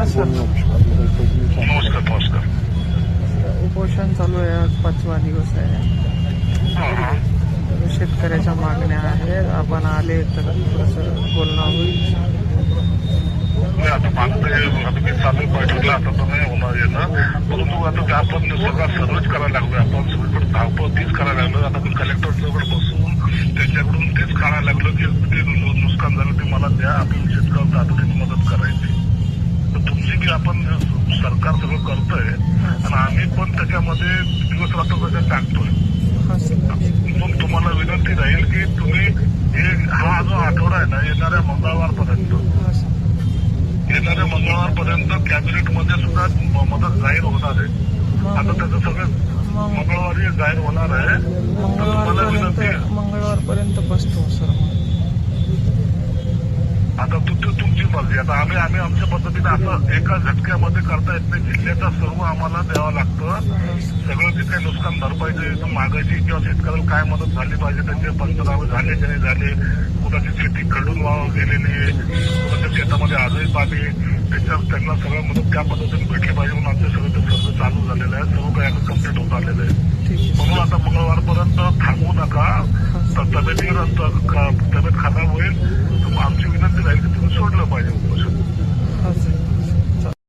Sir नमस्कार नमस्कार उपोषण चालू आहे आज पाचवा दिवस आहे. हा, हा. शेतकऱ्याच्या मागण्या आहेत. आपण आले तर थोडंसं बोलणं होईल. आता मागते आता मी चालू बैठकला आता तर नाही होणार येणं परंतु आता ते आपण सगळा सर्वच करायला लागलोय. आपण सगळीकडे धावपळ तीच करायला लागलो आता आपण कलेक्टर जवळ बसून त्यांच्याकडून तेच काढायला लागलो की ते नु- नुकसान झालं ते मला द्या आपल्याला शेतकऱ्यांना तातडीने मदत करायची तर तुमची जी आपण सरकार सगळं करतोय आणि आम्ही पण त्याच्यामध्ये दिवस रात्र त्याच्यात टाकतोय. हा म्हणून तुम्हाला विनंती राहील की तुम्ही हे हा जो आठवडा आहे ना येणाऱ्या मंगळवारपर्यंत येणाऱ्या मंगळवारपर्यंत कॅबिनेटमध्ये सुद्धा मदत जाहीर होणार आहे. आता त्याचं सगळं मग मंगळवारी जाहीर होणार आहे. तर तुम्हाला विनंती मंगळवारपर्यंत बसतो सर आता तु- तु- आता आम्ही आम्ही आमच्या पद्धतीने असं एका झटक्यामध्ये करता येत नाही. जिल्ह्याचा सर्व आम्हाला द्यावं लागतं. सगळं जे काही नुकसान भरपाईचे मागायची किंवा शेतकऱ्याला काय मदत झाली पाहिजे त्यांचे पंचनामे झाले की नाही झाले कुणाची शेती खडून वाहून गेलेली आहे कुणाच्या शेतामध्ये आजही पाणी त्याच्यावर त्यांना सगळं मदत त्या पद्धतीने भेटली पाहिजे म्हणून आमचे सगळं ते सर्व चालू झालेलं आहे. सर्व काही आता कंप्लीट होत आलेलं आहे. म्हणून आता मंगळवारपर्यंत थांबू नका. तर तब्येतीवर तब्येत